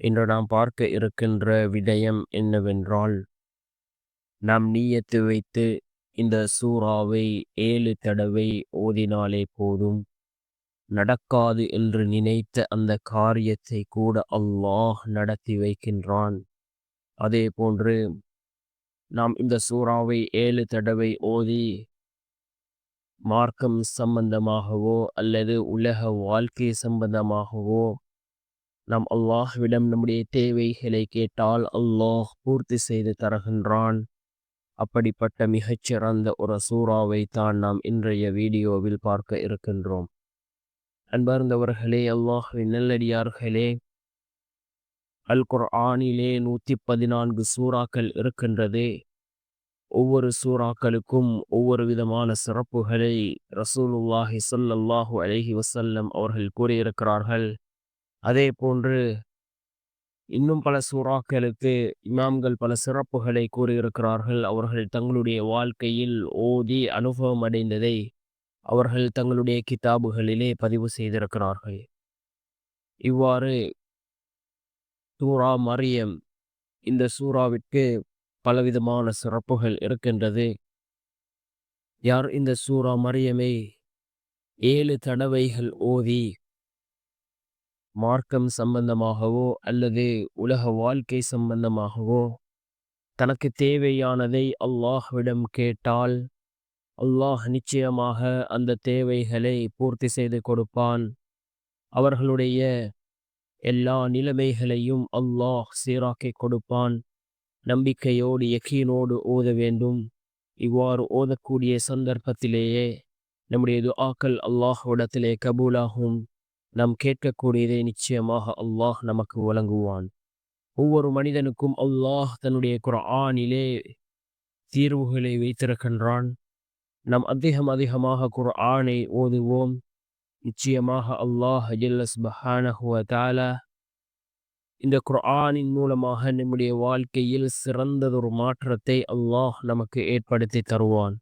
இன்று நாம் பார்க்க இருக்கின்ற விடயம் என்னவென்றால் நாம் நீயத்து வைத்து இந்த சூறாவை ஏழு தடவை ஓதினாலே போதும். நடக்காது என்று நினைத்த அந்த காரியத்தை கூட அல்லாஹ் நடத்தி வைக்கின்றான். அதே போன்று நாம் இந்த சூறாவை ஏழு தடவை ஓதி மார்க்கம் சம்பந்தமாகவோ அல்லது உலக வாழ்க்கை சம்பந்தமாகவோ நாம் அல்லாஹ்விடம் நம்முடைய தேவைகளை கேட்டால் அல்லாஹ் பூர்த்தி செய்து தருகின்றான். அப்படிப்பட்ட மிகச்சிறந்த ஒரு சூறாவை தான் நாம் இன்றைய வீடியோவில் பார்க்க இருக்கின்றோம். அன்பார்ந்தவர்களே அல்லாஹின் நல்லடியார்களே அல் குர்ஆனிலே நூற்றி பதினான்கு சூறாக்கள் இருக்கின்றது. ஒவ்வொரு சூறாக்களுக்கும் ஒவ்வொரு விதமான சிறப்புகளை ரசூலுல்லாஹி சொல்லல்லாஹு அலஹி வசல்லம் அவர்கள் கூறியிருக்கிறார்கள். அதே போன்று இன்னும் பல சூறாக்களுக்கு இமாம்கள் பல சிறப்புகளை கூறியிருக்கிறார்கள். அவர்கள் தங்களுடைய வாழ்க்கையில் ஓதி அனுபவம் அடைந்ததை அவர்கள் தங்களுடைய கிதாபுகளிலே பதிவு செய்திருக்கிறார்கள். இவ்வாறு சூரா மரியம் இந்த சூறாவிற்கு பலவிதமான சிறப்புகள் இருக்கின்றது. யார் இந்த சூரா மரியமை ஏழு தடவைகள் ஓதி மார்க்கம் சம்பந்தமாகவோ அல்லது உலக வாழ்க்கை சம்பந்தமாகவோ தனக்கு தேவையானதை அல்லாஹ்விடம் கேட்டால் அல்லாஹ் நிச்சயமாக அந்த தேவைகளை பூர்த்தி செய்து கொடுப்பான். அவர்களுடைய எல்லா நிலைமைகளையும் அல்லாஹ் சீராக்கி கொடுப்பான். நம்பிக்கையோடு யக்கீனோடு ஓத வேண்டும். இவ்வாறு ஓதக்கூடிய சந்தர்ப்பத்திலேயே நம்முடைய துஆக்கள் அல்லாஹ்விடத்திலே கபூலாகும். நாம் கேட்கக்கூடியதை நிச்சயமாக அல்லாஹ் நமக்கு வழங்குவான். ஒவ்வொரு மனிதனுக்கும் அல்லாஹ் தன்னுடைய குர்ஆனிலே தீர்வுகளை வைத்திருக்கின்றான். நாம் அதிகம் அதிகமாக குர்ஆனை ஓதுவோம். நிச்சயமாக அல்லாஹ் ஜல்லஸ் பஹானஹுவ தாலா இந்த குர்ஆனின் மூலமாக நம்முடைய வாழ்க்கையில் சிறந்ததொரு மாற்றத்தை அல்லாஹ் நமக்கு ஏற்படுத்தி தருவான்.